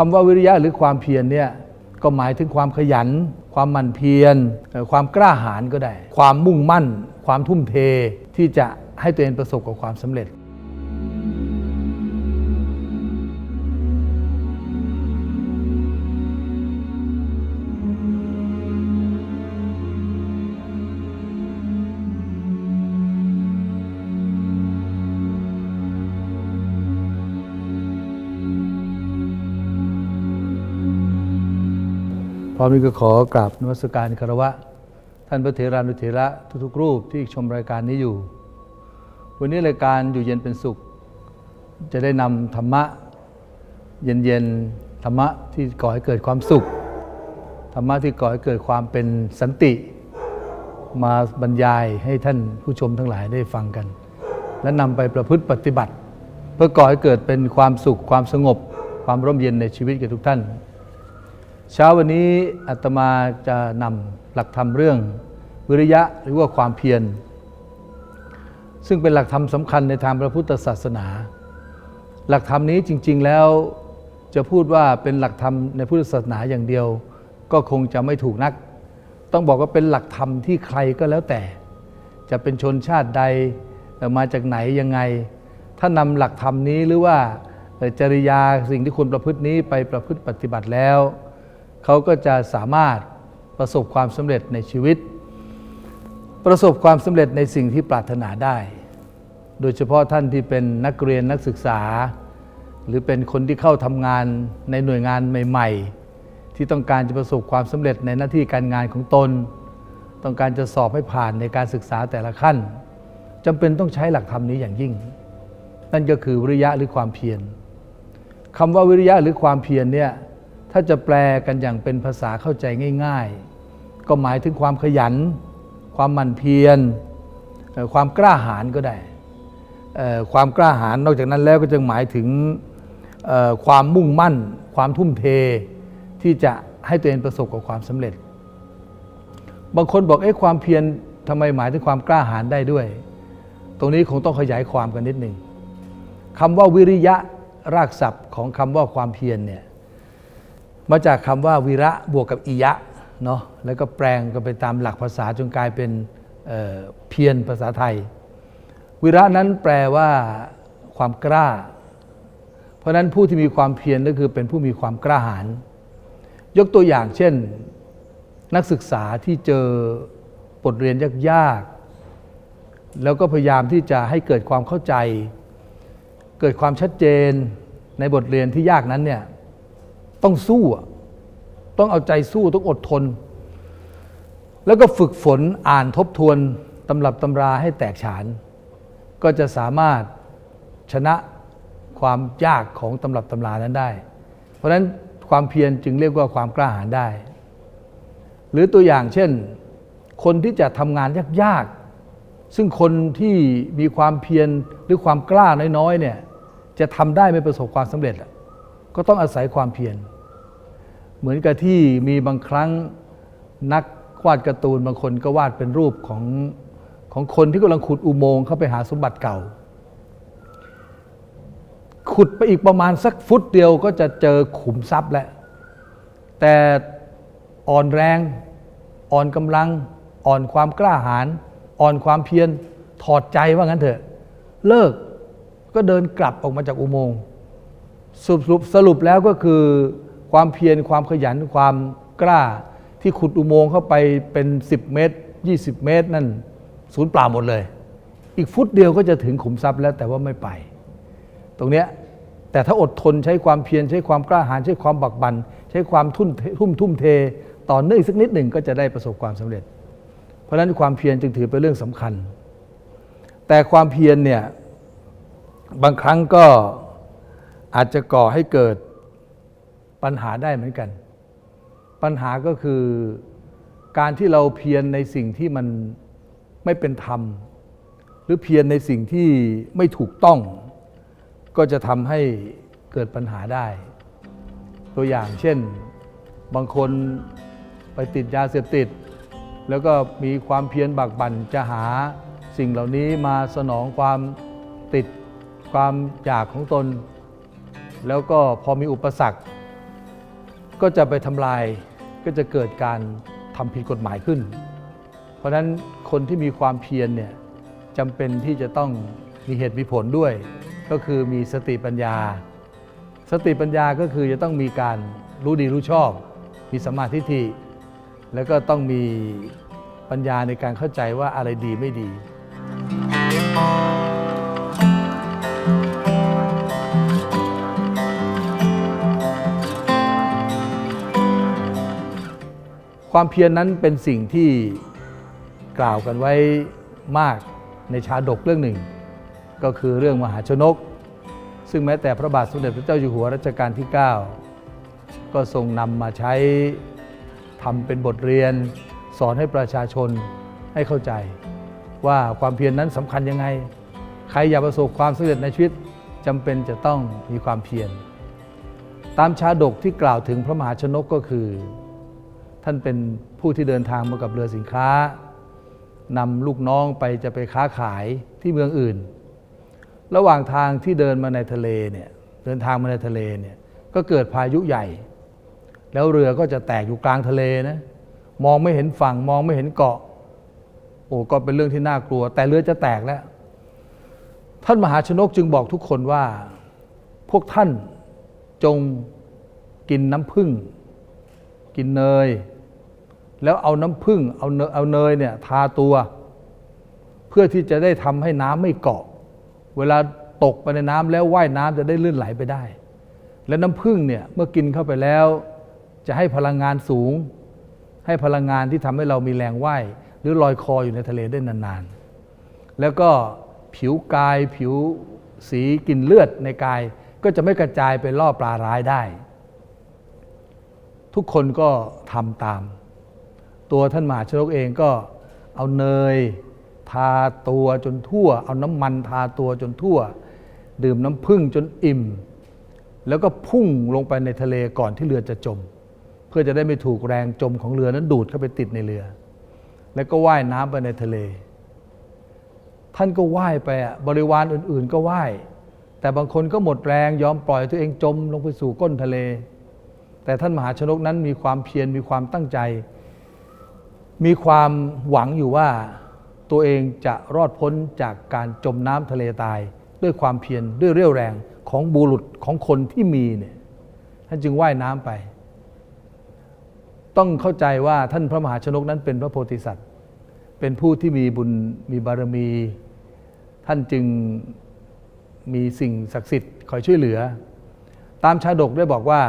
คำว่าวิริยะหรือความเพียรเนี่ยก็หมายถึงความขยัน ความหมั่นเพียร ความกล้าหาญก็ได้ ความมุ่งมั่น ความทุ่มเทที่จะให้ตัวเองประสบกับความสำเร็จ พร้อมนี้ก็ขอกราบนมัสการคารวะ ท่านพระเถรานุเถระทุกๆรูปที่ชมรายการนี้อยู่ วันนี้รายการอยู่เย็นเป็นสุข จะได้นำธรรมะ เย็นๆธรรมะที่ก่อให้เกิดความสุข ธรรมะที่ก่อให้เกิดความเป็นสันติ มาบรรยายให้ท่านผู้ชมทั้งหลายได้ฟังกัน และนำไปประพฤติปฏิบัติ เพื่อก่อให้เกิดเป็นความสุขความสงบ ความร่มเย็นในชีวิตแก่ทุกท่าน เช้าวันนี้อาตมาจะนำหลักธรรมเรื่องวิริยะหรือว่าความเพียร ซึ่งเป็นหลักธรรมสำคัญในทางพระพุทธศาสนา หลักธรรมนี้จริง ๆแล้วจะพูดว่าเป็นหลักธรรมในพุทธศาสนาอย่างเดียว ก็คงจะไม่ถูกนัก ต้องบอกว่าเป็นหลักธรรมที่ใครก็แล้วแต่ จะเป็นชนชาติใดมาจากไหนยังไง ถ้านำหลักธรรมนี้หรือว่าจริยาสิ่งที่ควรประพฤตินี้ไปประพฤติปฏิบัติแล้ว เขาก็จะสามารถประสบความสำเร็จในชีวิต ประสบความสำเร็จในสิ่งที่ปรารถนาได้ โดยเฉพาะท่านที่เป็นนักเรียนนักศึกษา หรือเป็นคนที่เข้าทำงานในหน่วยงานใหม่ ๆ ที่ต้องการจะประสบความสำเร็จในหน้าที่การงานของตน ต้องการจะสอบให้ผ่านในการศึกษาแต่ละขั้นจำเป็นต้องใช้หลักธรรมนี้อย่างยิ่ง นั่นก็คือวิริยะหรือความเพียรคำว่าวิริยะหรือความเพียรเนี่ย ถ้าจะแปลกันอย่างเป็นภาษาเข้าใจง่าย ๆ ก็หมายถึงความขยัน ความหมั่นเพียร ความกล้าหาญก็ได้ ความกล้าหาญนอกจากนั้นแล้วก็จะหมายถึงความมุ่งมั่น ความทุ่มเทที่จะให้ตัวเองประสบกับความสำเร็จ บางคนบอกเอ๊ะความเพียรทำไมหมายถึงความกล้าหาญได้ด้วย ตรงนี้คงต้องขยายความกันนิดหนึ่งคำว่าวิริยะรากศัพท์ของคำว่าความเพียรเนี่ย มาจากคำว่าวิระบวกกับอิยะเนาะแล้วก็แปลงกันไปตามหลักภาษาจนกลายเป็นเเพียรภาษาไทยวิระนั้นแปลว่าความกล้า เพราะฉะนั้นผู้ที่มีความเพียรก็คือเป็นผู้มีความกล้าหาญยกตัวอย่างเช่น นักศึกษาที่เจอบทเรียนยากๆแล้วก็พยายามที่จะให้เกิดความเข้าใจ เกิดความชัดเจนในบทเรียนที่ยากนั้นเนี่ย ต้องสู้อะต้องเอาใจสู้ต้องอดทน แล้วก็ฝึกฝนอ่านทบทวนตำรับตำราให้แตกฉาน ก็จะสามารถชนะความยากของตำรับตำรานั้นได้ เพราะฉะนั้นความเพียรจึงเรียกว่าความกล้าหาญได้ หรือตัวอย่างเช่น คนที่จะทำงานยากๆ ซึ่งคนที่มีความเพียรหรือความกล้าน้อยๆเนี่ยจะทำได้ไม่ประสบความสำเร็จอะ ก็ต้องอาศัยความเพียร เหมือนกับที่มีบางครั้งนักวาดการ์ตูนบางคนก็วาดเป็นรูปของของคนที่กำลังขุดอุโมงค์เข้าไปหาสมบัติเก่า ขุดไปอีกประมาณสักฟุตเดียวก็จะเจอขุมทรัพย์แล้ว แต่อ่อนแรง อ่อนกำลัง อ่อนความกล้าหาญ อ่อนความเพียร ถอดใจว่างั้นเถอะ เลิกก็เดินกลับออกมาจากอุโมงค์ สรุปสรุปแล้วก็คือความเพียรความขยันความกล้าที่ขุดอุโมงค์เข้าไปเป็น 10 เมตร 20 เมตร นั่นศูนย์เปล่าหมดเลย อีกฟุตเดียวก็จะถึงขุมทรัพย์แล้วแต่ว่าไม่ไป ตรงเนี้ยแต่ถ้าอดทนใช้ความเพียรใช้ความกล้าหาญใช้ความบักบัน ใช้ความทุ่มทุ่มทุ่มเท ต่อเนื่องอีกสักนิดหนึ่งก็จะได้ประสบความสำเร็จ เพราะฉะนั้นความเพียรจึงถือเป็นเรื่องสำคัญ แต่ความเพียรเนี่ยบางครั้งก็ อาจจะก่อให้เกิดปัญหาได้เหมือนกัน ปัญหาก็คือการที่เราเพียรในสิ่งที่มันไม่เป็นธรรม หรือเพียรในสิ่งที่ไม่ถูกต้อง ก็จะทำให้เกิดปัญหาได้ ตัวอย่างเช่น บางคนไปติดยาเสพติด แล้วก็มีความเพียรบักบั่นจะหาสิ่งเหล่านี้มาสนองความติดความอยากของตน แล้วก็พอมีอุปสรรค ก็จะไปทำลายก็จะเกิดการทำผิดกฎหมายขึ้น เพราะนั้นคนที่มีความเพียรเนี่ยจำเป็นที่จะต้องมีเหตุมีผลด้วย ก็คือมีสติปัญญา สติปัญญาก็คือจะต้องมีการรู้ดีรู้ชอบ มีสมาธิฏฐิแล้วก็ต้องมีปัญญาในการเข้าใจว่าอะไรดีไม่ดี ความเพียรนนั้นเป็นสิ่งที่กล่าวกันไว้มากในชาดกเรื่องหนึ่ง ก็คือเรื่องมหาชนก ซึ่งแม้แต่พระบาทสมเด็จพระเจ้าอยู่หัวรัชกาลที่ 9 ก็ทรงนำมาใช้ทำเป็นบทเรียน สอนให้ประชาชนให้เข้าใจ ว่าความเพียรนนั้นสำคัญยังไง ใครอยากประสบความสำเร็จในชีวิตจำเป็นจะต้องมีความเพียรตามชาดกที่กล่าวถึงพระมหาชนกก็คือ ท่านเป็นผู้ที่เดินทางมากับเรือสินค้านำลูกน้องไปจะไปค้าขายที่เมืองอื่น ระหว่างทางที่เดินมาในทะเลเนี่ยเดินทางมาในทะเลเนี่ยก็เกิดพายุใหญ่ แล้วเรือก็จะแตกอยู่กลางทะเลนะมองไม่เห็นฝั่งมองไม่เห็นเกาะ โอ้ก็เป็นเรื่องที่น่ากลัว แต่เรือจะแตกแล้ว ท่านมหาชนกจึงบอกทุกคนว่า พวกท่านจงกินน้ำผึ้งกินเนย แล้วเอาน้ำผึ้งเอาเนยเอาเนยเนี่ยทาตัว เพื่อที่จะได้ทำให้น้ำไม่เกาะ เวลาตกไปในน้ำแล้วว่ายน้ำจะได้ลื่นไหลไปได้ และน้ำผึ้งเนี่ยเมื่อกินเข้าไปแล้ว จะให้พลังงานสูง ให้พลังงานที่ทำให้เรามีแรงว่ายหรือลอยคออยู่ในทะเลได้นานๆ แล้วก็ผิวกายผิวสีกลิ่นเลือดในกาย ก็จะไม่กระจายไปล่อปลาร้ายได้ ทุกคนก็ทำตาม ตัวท่านมหาชนกเองก็เอาเนยทาตัวจนทั่ว เอาน้ำมันทาตัวจนทั่ว ดื่มน้ำผึ้งจนอิ่ม แล้วก็พุ่งลงไปในทะเลก่อนที่เรือจะจม เพื่อจะได้ไม่ถูกแรงจมของเรือนั้นดูดเข้าไปติดในเรือ แล้วก็ว่ายน้ำไปในทะเล ท่านก็ว่ายไปอะบริวารอื่น ๆ ก็ว่ายแต่บางคนก็หมดแรงยอมปล่อยตัวเองจมลงไปสู่ก้นทะเล แต่ท่านมหาชนกนั้นมีความเพียรมีความตั้งใจ มีความหวังอยู่ว่าตัวเองจะรอดพ้นจากการจมน้ำทะเลตาย ด้วยความเพียรด้วยเรี่ยวแรงของบุรุษของคนที่มีเนี่ยท่านจึงว่ายน้ำไป ต้องเข้าใจว่าท่านพระมหาชนกนั้นเป็นพระโพธิสัตว์ เป็นผู้ที่มีบุญมีบารมี ท่านจึงมีสิ่งศักดิ์สิทธิ์คอยช่วยเหลือ ตามชาดกได้บอกว่า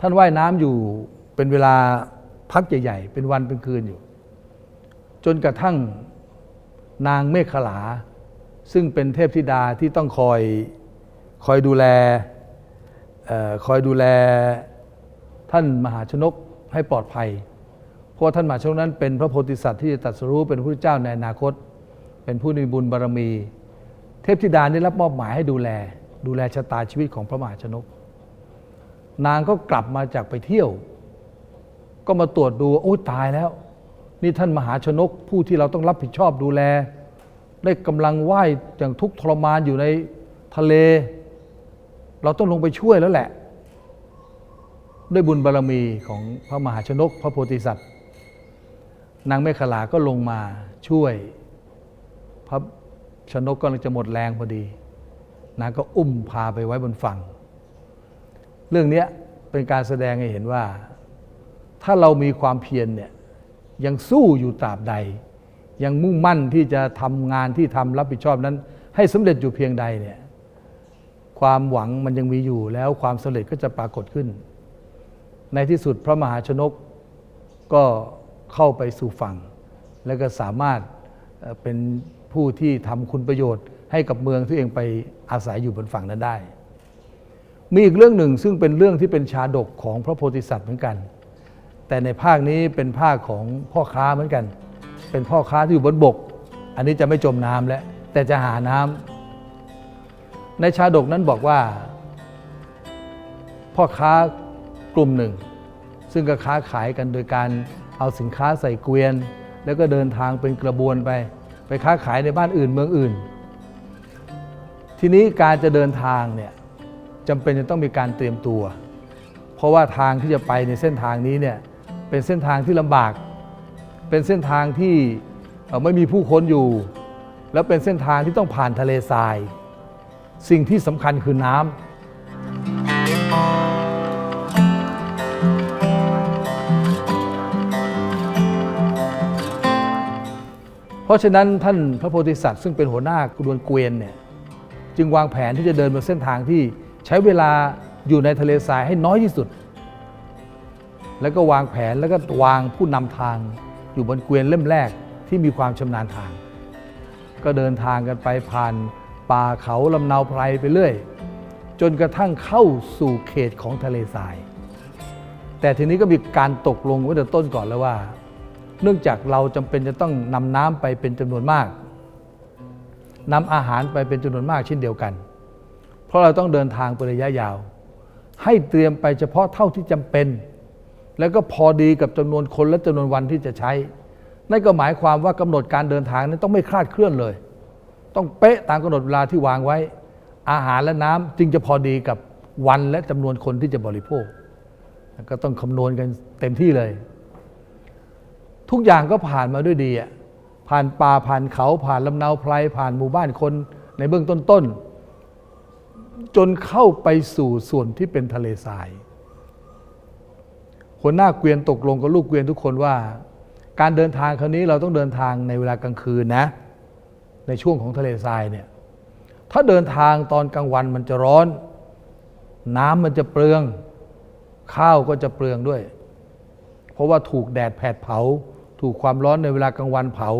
ท่านว่ายน้ำอยู่เป็นเวลา พักใหญ่ๆ เป็นวันเป็นคืนอยู่ จนกระทั่งนางเมฆขลา ซึ่งเป็นเทพธิดาที่ต้องคอยคอยดูแลออคอยดูแลท่านมหาชนกให้ปลอดภัย เพราะท่านมหาชนกนั้นเป็นพระโพธิสัตว์ที่จะตรัสรู้เป็นพระเจ้าในอนาคต เป็นผู้มีบุญบารมี เทพธิดาได้รับมอบหมายให้ดูแล ดูแลชะตาชีวิตของพระมหาชนก นางก็กลับมาจากไปเที่ยว ก็มาตรวจดูโอ้ตายแล้ว นี่ท่านมหาชนกผู้ที่เราต้องรับผิดชอบดูแล ได้กำลังว่ายอย่างทุกทรมานอยู่ในทะเล เราต้องลงไปช่วยแล้วแหละ ด้วยบุญบารรมีของพระมหาชนก พระโพธิสัตว์ นางเมขลาก็ลงมาช่วย พระชนกกำลังจะหมดแรงพอดี นางก็อุ้มพาไปไว้บนฝั่ง เรื่องนี้เป็นการแสดงให้เห็นว่า ถ้าเรามีความเพียรเนี่ยยังสู้อยู่ตราบใด ยังมุ่งมั่นที่จะทำงานที่ทำรับผิดชอบนั้น ให้สำเร็จอยู่เพียงใดเนี่ยความหวังมันยังมีอยู่แล้วความสำเร็จก็จะปรากฏขึ้น ในที่สุดพระมหาชนกก็เข้าไปสู่ฝั่ง แล้วก็สามารถเอ่อเป็นผู้ที่ทำคุณประโยชน์ ให้กับเมืองที่เองไปอาศัยอยู่บนฝั่งนั้นได้ มีอีกเรื่องหนึ่งซึ่งเป็นเรื่องที่เป็นชาดกของพระโพธิสัตว์เหมือนกัน แต่ในภาคนี้เป็นภาคของพ่อค้าเหมือนกัน เป็นพ่อค้าที่อยู่บนบก อันนี้จะไม่จมน้ำแล้ว แต่จะหาน้ำในชาดกนั้นบอกว่า พ่อค้ากลุ่มหนึ่ง ซึ่งก็ค้าขายกันโดยการเอาสินค้าใส่เกวียน แล้วก็เดินทางเป็นกระบวนไป ไปค้าขายในบ้านอื่นเมืองอื่น ทีนี้การจะเดินทางเนี่ยจำเป็นจะต้องมีการเตรียมตัว เพราะว่าทางที่จะไปในเส้นทางนี้เนี่ย เป็นเส้นทางที่ลำบาก เป็นเส้นทางที่ไม่มีผู้คนอยู่ แล้วเป็นเส้นทางที่ต้องผ่านทะเลทราย สิ่งที่สำคัญคือน้ำเพราะฉะนั้นท่านพระโพธิสัตว์ซึ่งเป็นหัวหน้ากระบวนเกวียนเนี่ยจึงวางแผนที่จะเดินบนเส้นทางที่ใช้เวลาอยู่ในทะเลทรายให้น้อยที่สุด แล้วก็วางแผนแล้วก็วางผู้นำทาง อยู่บนเกวียนเล่มแรกที่มีความชำนาญทาง ก็เดินทางกันไปผ่านป่าเขาลำเนาไพรไปเรื่อย จนกระทั่งเข้าสู่เขตของทะเลทราย แต่ทีนี้ก็มีการตกลงไว้แต่ต้นก่อนแล้วว่า เนื่องจากเราจำเป็นจะต้องนำน้ำไปเป็นจำนวนมากนำอาหารไปเป็นจำนวนมากเช่นเดียวกัน เพราะเราต้องเดินทางไประยะยาว ให้เตรียมไปเฉพาะเท่าที่จำเป็น แล้วก็พอดีกับจำนวนคนและจำนวนวันที่จะใช้ นั่นก็หมายความว่ากำหนดการเดินทางนั้นต้องไม่คลาดเคลื่อนเลย ต้องเป๊ะตามกำหนดเวลาที่วางไว้ อาหารและน้ำจึงจะพอดีกับวันและจำนวนคนที่จะบริโภค ก็ต้องคำนวณกันเต็มที่เลย ทุกอย่างก็ผ่านมาด้วยดีอะผ่านป่าผ่านเขาผ่านลำเนาไพรผ่านหมู่บ้านคนในเบื้องต้นๆจนเข้าไปสู่ส่วนที่เป็นทะเลทราย หัวหน้าเกวียนตกลงกับลูกเกวียนทุกคนว่า การเดินทางครั้งนี้เราต้องเดินทางในเวลากลางคืนนะ ในช่วงของทะเลทรายเนี่ยถ้าเดินทางตอนกลางวันมันจะร้อน น้ำมันจะเปลือง ข้าวก็จะเปลืองด้วย เพราะว่าถูกแดดแผดเผา ถูกความร้อนในเวลากลางวันเผา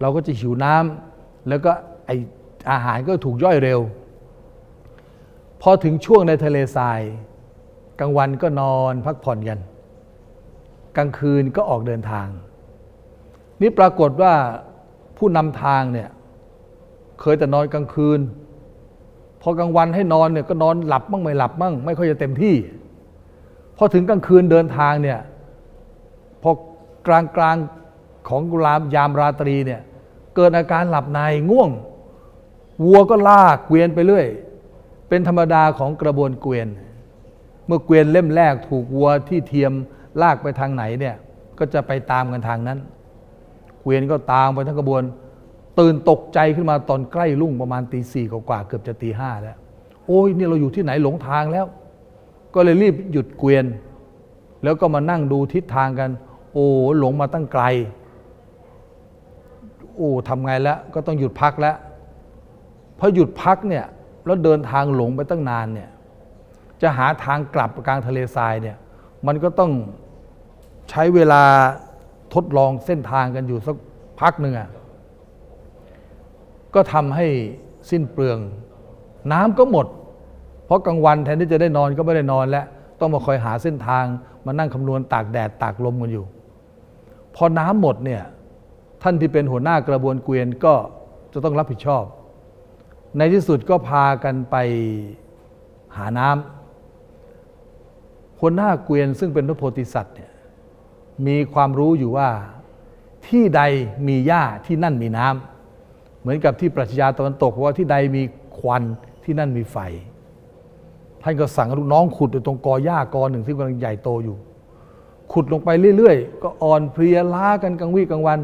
เราก็จะหิวน้ำแล้วก็ไออาหารก็ถูกย่อยเร็ว พอถึงช่วงในทะเลทราย กลางวันก็นอนพักผ่อนกัน กลางคืนก็ออกเดินทาง นี่ปรากฏว่าผู้นำทางเนี่ยเคยแต่นอนกลางคืน พอกลางวันให้นอนเนี่ยก็นอนหลับบ้างไม่หลับบ้างไม่ค่อยจะเต็มที่ พอถึงกลางคืนเดินทางเนี่ยพอกลางกลางของรามยามราตรีเนี่ยเกิดอาการหลับในง่วง วัวก็ลากเกวียนไปเรื่อย เป็นธรรมดาของกระบวนเกวียน เมื่อเกวียนเล่มแรกถูกวัวที่เทียม ลากไปทางไหนเนี่ย ก็จะไปตามกันทางนั้นเกวียนก็ตามไปทั้งกระบวน ตื่นตกใจขึ้นมาตอนใกล้รุ่งประมาณตีสี่กว่าเกือบจะตีห้าแล้ว โอ้ยนี่เราอยู่ที่ไหนหลงทางแล้ว ก็เลยรีบหยุดเกวียน แล้วก็มานั่งดูทิศทางกัน โอ้หลงมาตั้งไกล โอ้ทำไงแล้ว ก็ต้องหยุดพักแล้วพอหยุดพักเนี่ยแล้วเดินทางหลงไปตั้งนานเนี่ยจะหาทางกลับกลางทะเลทรายเนี่ยมันก็ต้อง ใช้เวลาทดลองเส้นทางกันอยู่สักพักหนึ่งอะก็ทำให้สิ้นเปลือง น้ำก็หมด เพราะกลางวันแทนที่จะได้นอนก็ไม่ได้นอนแล้ว ต้องมาคอยหาเส้นทางมานั่งคำนวณตากแดดตากลมกันอยู่ พอน้ำหมดเนี่ยท่านที่เป็นหัวหน้ากระบวนเกวียนก็จะต้องรับผิดชอบ ในที่สุดก็พากันไปหาน้ำหัวหน้าเกวียนซึ่งเป็นพระโพธิสัตว์เนี่ย มีความรู้อยู่ว่าที่ใดมีหญ้าที่นั่นมีน้ำเหมือนกับที่ปรัชญาตะวันตกว่าที่ใดมีควันที่นั่นมีไฟ ท่านก็สั่งลูกน้องขุดอยู่ตรงกอหญ้ากอหนึ่งที่กำลังใหญ่โตอยู่ ขุดลงไปเรื่อยๆ ก็อ่อนเพลียล้ากันกลางวี่กลางวัน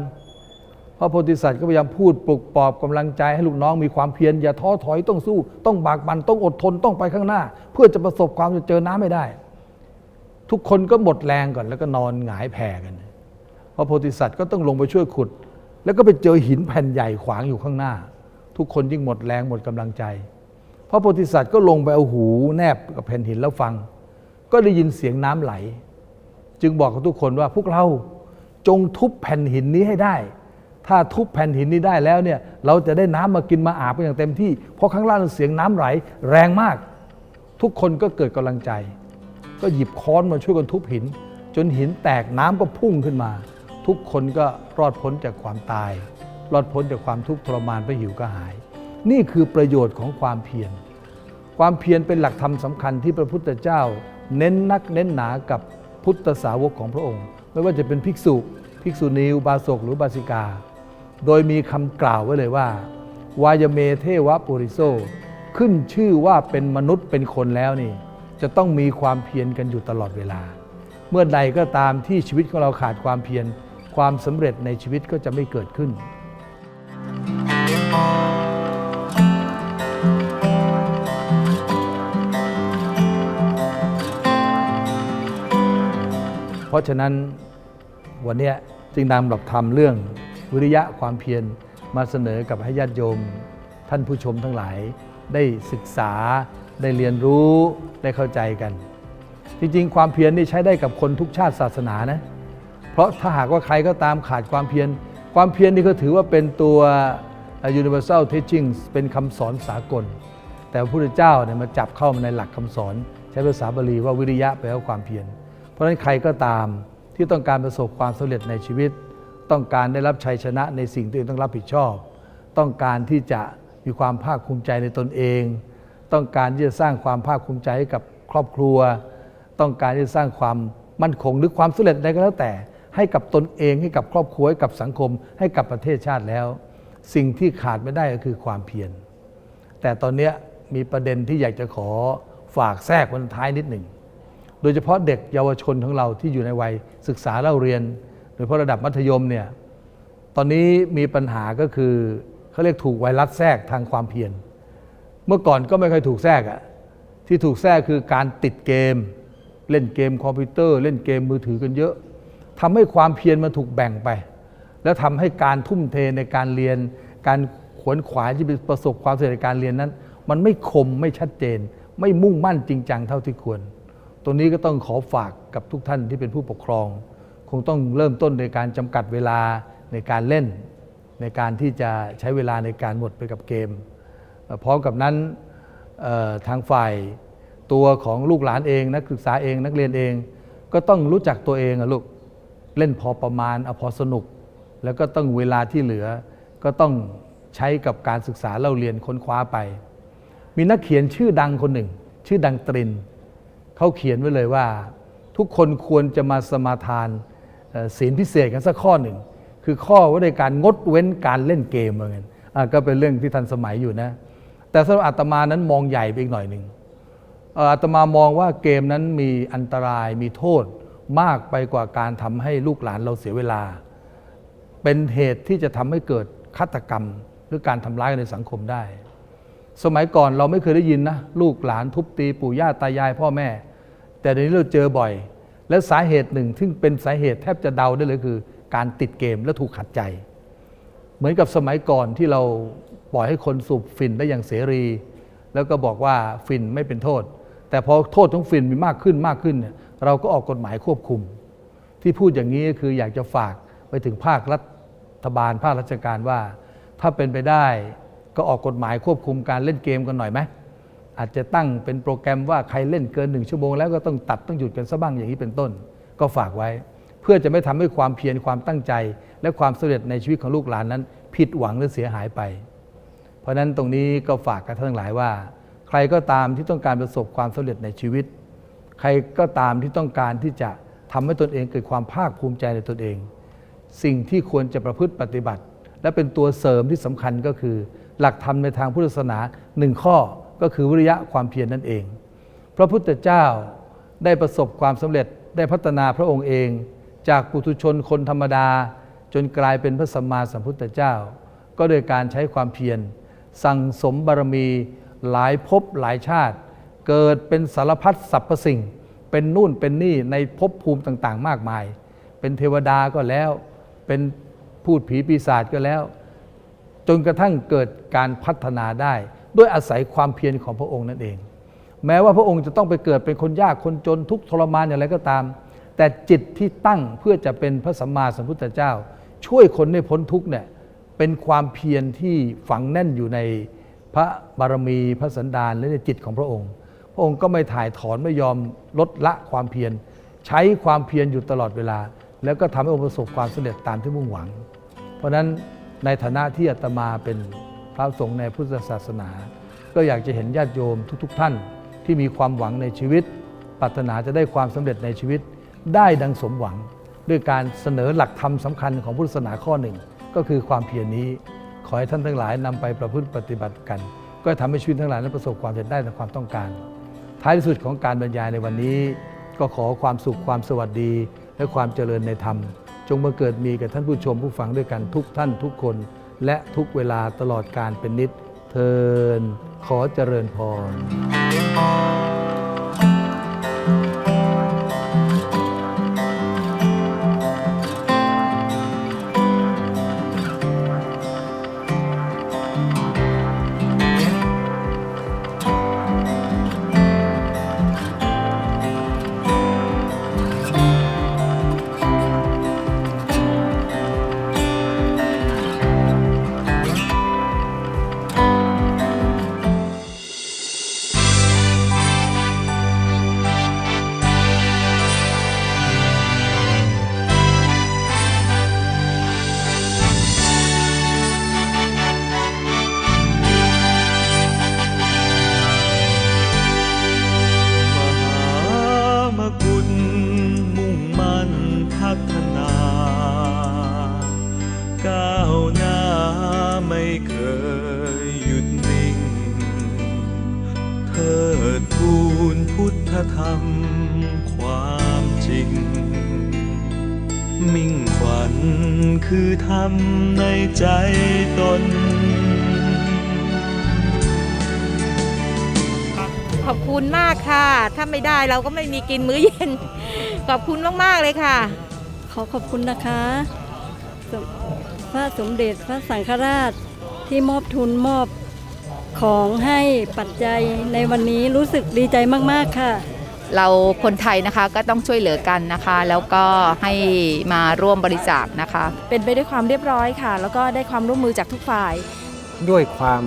พระโพธิสัตว์ก็พยายามพูดปลุกปลอบกำลังใจให้ลูกน้องมีความเพียรอย่าท้อถอยต้องสู้ ต้องบากบันต้องอดทนต้องไปข้างหน้า เพื่อจะประสบความจะเจอน้ำไม่ได้ ทุกคนก็หมดแรงก่อนแล้วก็นอนหงายแผ่กันพระโพธิสัตว์ก็ต้องลงไปช่วยขุด แล้วก็ไปเจอหินแผ่นใหญ่ขวางอยู่ข้างหน้า ทุกคนยิ่งหมดแรงหมดกำลังใจ พระโพธิสัตว์ก็ลงไปเอาหูแนบกับแผ่นหินแล้วฟัง ก็ได้ยินเสียงน้ำไหล จึงบอกกับทุกคนว่าพวกเราจงทุบแผ่นหินนี้ให้ได้ ถ้าทุบแผ่นหินนี้ได้แล้วเนี่ยเราจะได้น้ำมากินมาอาบกันอย่างเต็มที่ เพราะข้างล่างเสียงน้ำไหลแรงมาก ทุกคนก็เกิดกำลังใจ ก็หยิบค้อนมาช่วยกันทุบหิน จนหินแตกน้ำก็พุ่งขึ้นมา ทุกคนก็รอดพ้นจากความตาย รอดพ้นจากความทุกข์ทรมานเพราะหิวกระหาย นี่คือประโยชน์ของความเพียรความเพียรเป็นหลักธรรมสำคัญที่พระพุทธเจ้า เน้นนักเน้นหนากับพุทธสาวกของพระองค์ ไม่ว่าจะเป็นภิกษุ ภิกษุณีบาสกหรือบาสิกา โดยมีคำกล่าวไว้เลยว่า วายเมเทวะปุริโซขึ้นชื่อว่าเป็นมนุษย์เป็นคนแล้วนี่ จะต้องมีความเพียรกันอยู่ตลอดเวลา เมื่อใดก็ตามที่ชีวิตของเราขาดความเพียรความสำเร็จในชีวิตก็จะไม่เกิดขึ้น เพราะฉะนั้นวันนี้จึงนำหลักธรรมเรื่องวิริยะความเพียรมาเสนอกับให้ญาติโยม ท่านผู้ชมทั้งหลายได้ศึกษา ได้เรียนรู้ได้เข้าใจกัน จริงๆ ความเพียรนี่ใช้ได้กับคนทุกชาติศาสนานะ เพราะถ้าหากว่าใครก็ตามขาดความเพียร ความเพียรนี่ก็ถือว่าเป็นตัว universal teaching เป็นคำสอนสากล แต่พระพุทธเจ้าเนี่ยมาจับเข้ามาในหลักคำสอน ใช้ภาษาบาลีว่าวิริยะแปลว่าความเพียร เพราะฉะนั้นใครก็ตามที่ต้องการประสบความสำเร็จในชีวิต ต้องการได้รับชัยชนะในสิ่งที่ตัวเองต้องรับผิดชอบ ต้องการที่จะมีความภาคภูมิใจในตนเอง ต้องการที่จะสร้างความภาคภูมิใจให้กับครอบครัว ต้องการที่จะสร้างความมั่นคงหรือความสำเร็จใดก็แล้วแต่ ให้กับตนเองให้กับครอบครัวให้กับสังคม ให้กับประเทศชาติแล้ว สิ่งที่ขาดไม่ได้ก็คือความเพียรแต่ตอนนี้มีประเด็นที่อยากจะขอฝากแทรกวันท้ายนิดหนึ่ง โดยเฉพาะเด็กเยาวชนของเราที่อยู่ในวัยศึกษาเล่าเรียน โดยเฉพาะระดับมัธยมเนี่ยตอนนี้มีปัญหาก็คือเขาเรียกถูกไวรัสแทรกทางความเพียร เมื่อก่อนก็ไม่เคยถูกแทรกอะที่ถูกแทรกคือการติดเกม เล่นเกมคอมพิวเตอร์ เล่นเกมมือถือกันเยอะทำให้ความเพียรมันถูกแบ่งไป แล้วทำให้การทุ่มเทในการเรียน การขวนขวายที่จะประสบความสำเร็จในการเรียนนั้น มันไม่คมไม่ชัดเจน ไม่มุ่งมั่นจริงจังเท่าที่ควร ตรงนี้ก็ต้องขอฝากกับทุกท่านที่เป็นผู้ปกครอง คงต้องเริ่มต้นในการจำกัดเวลาในการเล่น ในการที่จะใช้เวลาในการหมดไปกับเกม พร้อมกับนั้นทางฝ่ายตัวของลูกหลานเอง นักศึกษาเองนักเรียนเอง ก็ต้องรู้จักตัวเองอะลูกเล่นพอประมาณเอาพอสนุก แล้วก็ต้องเวลาที่เหลือ ก็ต้องใช้กับการศึกษาเล่าเรียนค้นคว้าไป มีนักเขียนชื่อดังคนหนึ่ง ชื่อดังตรินเขาเขียนไว้เลยว่า ทุกคนควรจะมาสมาทานศีลพิเศษกันสักข้อหนึ่ง คือข้อว่าในการงดเว้นการเล่นเกมเหมือนกันก็เป็นเรื่องที่ทันสมัยอยู่นะ แต่สำหรับอาตมานั้นมองใหญ่ไปอีกหน่อยหนึ่งเอ่ออาตมามองว่าเกมนั้นมีอันตรายมีโทษมากไปกว่าการทำให้ลูกหลานเราเสียเวลา เป็นเหตุที่จะทำให้เกิดฆาตกรรม หรือการทำร้ายกันในสังคมได้ สมัยก่อนเราไม่เคยได้ยินนะลูกหลานทุบตีปู่ย่าตายายพ่อแม่ แต่เดี๋ยวนี้เราเจอบ่อย และสาเหตุหนึ่งซึ่งเป็นสาเหตุแทบจะเดาได้เลยคือ การติดเกมและถูกขัดใจ เหมือนกับสมัยก่อนที่เรา ปล่อยให้คนสูบฝิ่นได้อย่างเสรี แล้วก็บอกว่าฝิ่นไม่เป็นโทษ แต่พอโทษของฝิ่นมีมากขึ้นมากขึ้นเนี่ยเราก็ออกกฎหมายควบคุม ที่พูดอย่างนี้ก็คืออยากจะฝากไปถึงภาครัฐบาลภาคราชการว่า ถ้าเป็นไปได้ก็ออกกฎหมายควบคุมการเล่นเกมกันหน่อยไหมอาจจะตั้งเป็นโปรแกรมว่าใครเล่นเกินหนึ่งชั่วโมงแล้วก็ต้องตัดต้องหยุดกันซะบ้างอย่างนี้เป็นต้น ก็ฝากไว้ เพื่อจะไม่ทำให้ความเพียรความตั้งใจ และความสำเร็จในชีวิตของลูกหลานนั้น ผิดหวังหรือเสียหายไป เพราะนั้นตรงนี้ก็ฝากกันทั้งหลายว่า ใครก็ตามที่ต้องการประสบความสำเร็จในชีวิต ใครก็ตามที่ต้องการที่จะทำให้ตนเองเกิดความภาคภูมิใจในตนเอง สิ่งที่ควรจะประพฤติปฏิบัติ และเป็นตัวเสริมที่สำคัญก็คือ หลักธรรมในทางพุทธศาสนาหนึ่งข้อก็คือวิริยะความเพียรนั่นเอง พระพุทธเจ้าได้ประสบความสำเร็จได้พัฒนาพระองค์เอง จากปุถุชนคนธรรมดา จนกลายเป็นพระสัมมาสัมพุทธเจ้า ก็โดยการใช้ความเพียร สั่งสมบารมีหลายภพหลายชาติ เกิดเป็นสารพัดสรรพสิ่ง เป็นนู่นเป็นนี่ในภพภูมิต่างๆ มากมาย เป็นเทวดาก็แล้ว เป็นพูดผีปีศาจก็แล้ว จนกระทั่งเกิดการพัฒนาได้ ด้วยอาศัยความเพียรของพระองค์นั่นเอง แม้ว่าพระองค์จะต้องไปเกิดเป็นคนยากคนจนทุกทรมานอย่างไรก็ตาม แต่จิตที่ตั้งเพื่อจะเป็นพระสัมมาสัมพุทธเจ้า ช่วยคนให้พ้นทุกเนี่ย เป็นความเพียรที่ฝังแน่นอยู่ในพระบารมีพระสันดานและในจิตของพระองค์ พระองค์ก็ไม่ถ่ายถอนไม่ยอมลดละความเพียรใช้ความเพียรอยู่ตลอดเวลา แล้วก็ทำให้องค์ประสบความสำเร็จตามที่มุ่งหวัง เพราะฉะนั้นในฐานะที่อาตมาเป็นพระสงฆ์ในพุทธศาสนา ก็อยากจะเห็นญาติโยมทุกๆท่านที่มีความหวังในชีวิตปรารถนาจะได้ความสำเร็จในชีวิต ได้ดังสมหวัง ด้วยการเสนอหลักธรรมสำคัญของพุทธศาสนาข้อหนึ่ง ก็คือความเพียรนี้ ขอให้ท่านทั้งหลายนำไปประพฤติปฏิบัติกัน ก็ทำให้ชีวิตทั้งหลายนั้นประสบความสำเร็จได้ในความต้องการ ท้ายที่สุดของการบรรยายในวันนี้ ก็ขอความสุขความสวัสดี และความเจริญในธรรม จงมาเกิดมีกับท่านผู้ชมผู้ฟังด้วยกันทุกท่านทุกคน และทุกเวลาตลอดการเป็นนิดเทินขอเจริญพร เราก็ไม่มีกินมื้อเย็น ขอบคุณมาก ๆ เลยค่ะ ขอขอบคุณนะคะสมพระสมเด็จพระสังฆราชที่มอบทุนมอบของให้ปัจจัยในวันนี้รู้สึกดีใจมาก ๆ ค่ะ เราคนไทยนะคะก็ต้องช่วยเหลือกันนะคะ แล้วก็ให้มาร่วมบริจาคนะคะ เป็นไปด้วยความเรียบร้อยค่ะ แล้วก็ได้ความร่วมมือจากทุกฝ่าย ด้วยความ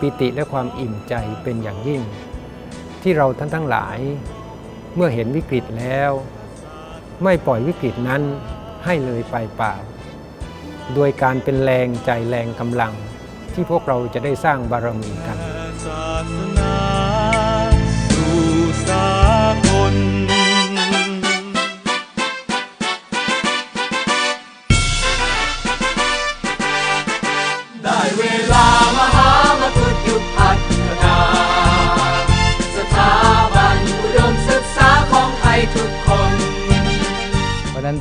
ปิติและความอิ่มใจเป็นอย่างยิ่ง ที่เราท่านทั้งหลาย เมื่อเห็นวิกฤตแล้ว ไม่ปล่อยวิกฤตนั้นให้เลยไปเปล่า โดยการเป็นแรงใจแรงกำลังที่พวกเราจะได้สร้างบารมีกัน ศาสนาสู่สา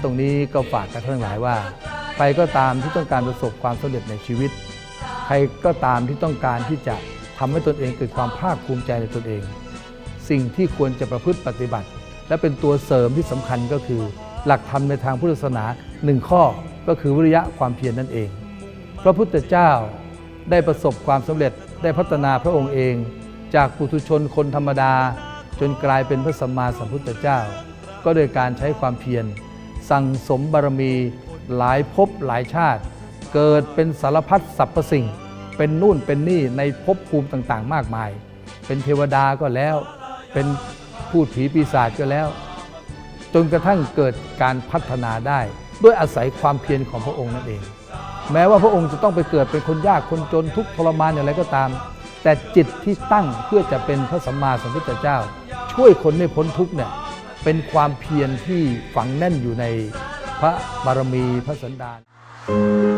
ตรงนี้ก็ฝากกันทั้งหลายว่า ใครก็ตามที่ต้องการประสบความสำเร็จในชีวิต ใครก็ตามที่ต้องการที่จะทำให้ตนเองเกิดความภาคภูมิใจในตนเอง สิ่งที่ควรจะประพฤติปฏิบัติ และเป็นตัวเสริมที่สำคัญก็คือ หลักธรรมในทางพุทธศาสนาหนึ่งข้อก็คือวิริยะความเพียรนนั่นเอง พระพุทธเจ้าได้ประสบความสำเร็จได้พัฒนาพระองค์เอง จากปุถุชนคนธรรมดา จนกลายเป็นพระสัมมาสัมพุทธเจ้า ก็โดยการใช้ความเพียร สั่งสมบารมีหลายภพหลายชาติ เกิดเป็นสารพัดสรรพสิ่ง เป็นนู่นเป็นนี่ในภพภูมิต่างๆ มากมาย เป็นเทวดาก็แล้ว เป็นพูดผีปีศาจก็แล้ว จนกระทั่งเกิดการพัฒนาได้ ด้วยอาศัยความเพียรของพระองค์นั่นเอง แม้ว่าพระองค์จะต้องไปเกิดเป็นคนยากคนจนทุกทรมานอย่างไรก็ตาม แต่จิตที่ตั้งเพื่อจะเป็นพระสัมมาสัมพุทธเจ้า ช่วยคนให้พ้นทุกเนี่ย เป็นความเพียรที่ฝังแน่นอยู่ในพระบารมีพระสันดาน